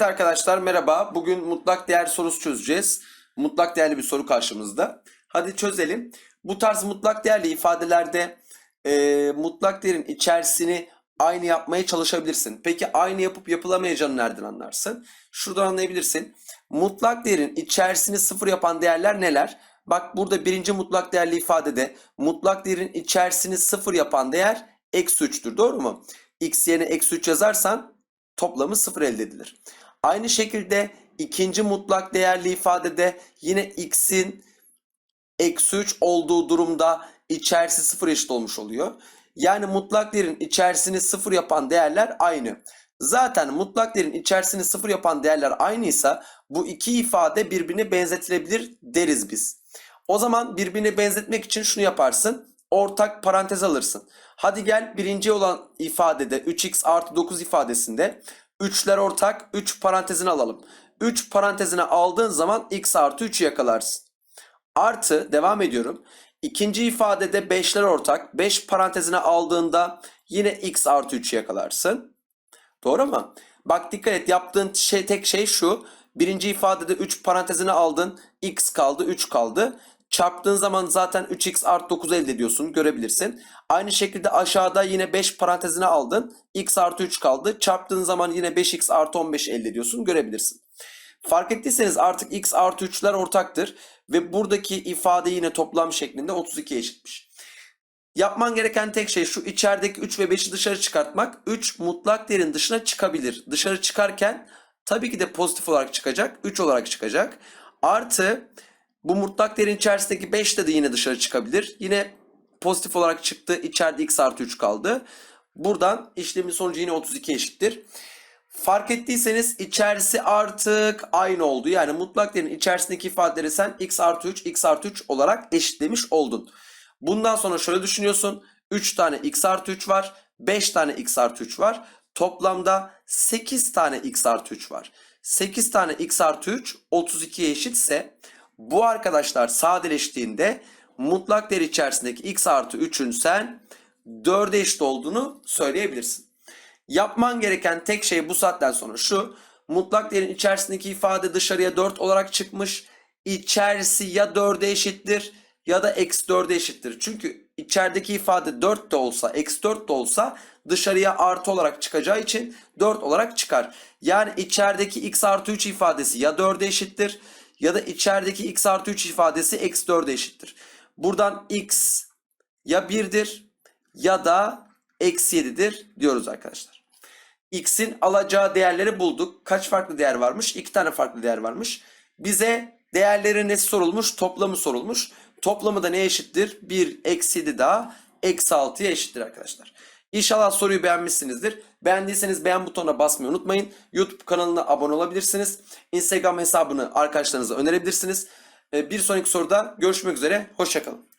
Evet arkadaşlar merhaba. Bugün mutlak değer sorusu çözeceğiz. Mutlak değerli bir soru karşımızda. Hadi çözelim. Bu tarz mutlak değerli ifadelerde e, mutlak değerin içerisini aynı yapmaya çalışabilirsin. Peki aynı yapıp yapılamayacağını nereden anlarsın? Şuradan anlayabilirsin. Mutlak değerin içerisini sıfır yapan değerler neler? Bak burada birinci mutlak değerli ifadede mutlak değerin içerisini sıfır yapan değer eksi 3'tür. Doğru mu? x yerine eksi 3 yazarsan toplamı sıfır elde edilir. Aynı şekilde ikinci mutlak değerli ifadede yine x'in eksi 3 olduğu durumda içerisi sıfır eşit olmuş oluyor. Yani mutlak değerin içerisini sıfır yapan değerler aynı. Zaten mutlak değerin içerisini sıfır yapan değerler aynıysa bu iki ifade birbirine benzetilebilir deriz biz. O zaman birbirine benzetmek için şunu yaparsın. Ortak parantez alırsın. Hadi gel birinci olan ifadede 3x artı 9 ifadesinde 3'ler ortak 3 parantezini alalım. 3 parantezine aldığın zaman x artı 3'ü yakalarsın. Artı devam ediyorum. İkinci ifadede 5'ler ortak. 5 parantezine aldığında yine x artı 3'ü yakalarsın. Doğru mu? Bak dikkat et yaptığın şey tek şey şu. Birinci ifadede 3 parantezine aldın. x kaldı 3 kaldı. Çarptığın zaman zaten 3x artı 9 elde ediyorsun. Görebilirsin. Aynı şekilde aşağıda yine 5 parantezine aldın. x artı 3 kaldı. Çarptığın zaman yine 5x artı 15 elde ediyorsun. Görebilirsin. Fark ettiyseniz artık x artı 3'ler ortaktır. Ve buradaki ifade yine toplam şeklinde 32 eşitmiş. Yapman gereken tek şey şu içerideki 3 ve 5'i dışarı çıkartmak. 3 mutlak değerin dışına çıkabilir. Dışarı çıkarken tabii ki de pozitif olarak çıkacak. 3 olarak çıkacak. Artı bu mutlak değerin içerisindeki 5 de, yine dışarı çıkabilir. Yine pozitif olarak çıktı. İçeride x artı 3 kaldı. Buradan işlemin sonucu yine 32 eşittir. Fark ettiyseniz içerisi artık aynı oldu. Yani mutlak değerin içerisindeki ifadeleri sen x artı 3, x artı 3 olarak eşitlemiş oldun. Bundan sonra şöyle düşünüyorsun. 3 tane x artı 3 var. 5 tane x artı 3 var. Toplamda 8 tane x artı 3 var. 8 tane x artı 3 32'ye eşitse bu arkadaşlar sadeleştiğinde mutlak değer içerisindeki x artı 3'ün sen 4'e eşit olduğunu söyleyebilirsin. Yapman gereken tek şey bu saatten sonra şu. Mutlak değerin içerisindeki ifade dışarıya 4 olarak çıkmış. İçerisi ya 4'e eşittir ya da eksi 4'e eşittir. Çünkü içerideki ifade 4 de olsa eksi 4 de olsa dışarıya artı olarak çıkacağı için 4 olarak çıkar. Yani içerideki x artı 3 ifadesi ya 4'e eşittir ya da içerideki x artı 3 ifadesi eksi 4'e eşittir. Buradan x ya 1'dir ya da eksi 7'dir diyoruz arkadaşlar. X'in alacağı değerleri bulduk. Kaç farklı değer varmış? 2 tane farklı değer varmış. Bize değerlerin nesi sorulmuş? Toplamı sorulmuş. Toplamı da ne eşittir? 1 eksi 7 daha eksi 6'ya eşittir arkadaşlar. İnşallah soruyu beğenmişsinizdir. Beğendiyseniz beğen butonuna basmayı unutmayın. YouTube kanalına abone olabilirsiniz. Instagram hesabını arkadaşlarınıza önerebilirsiniz. Ee, Bir sonraki soruda görüşmek üzere. Hoşçakalın.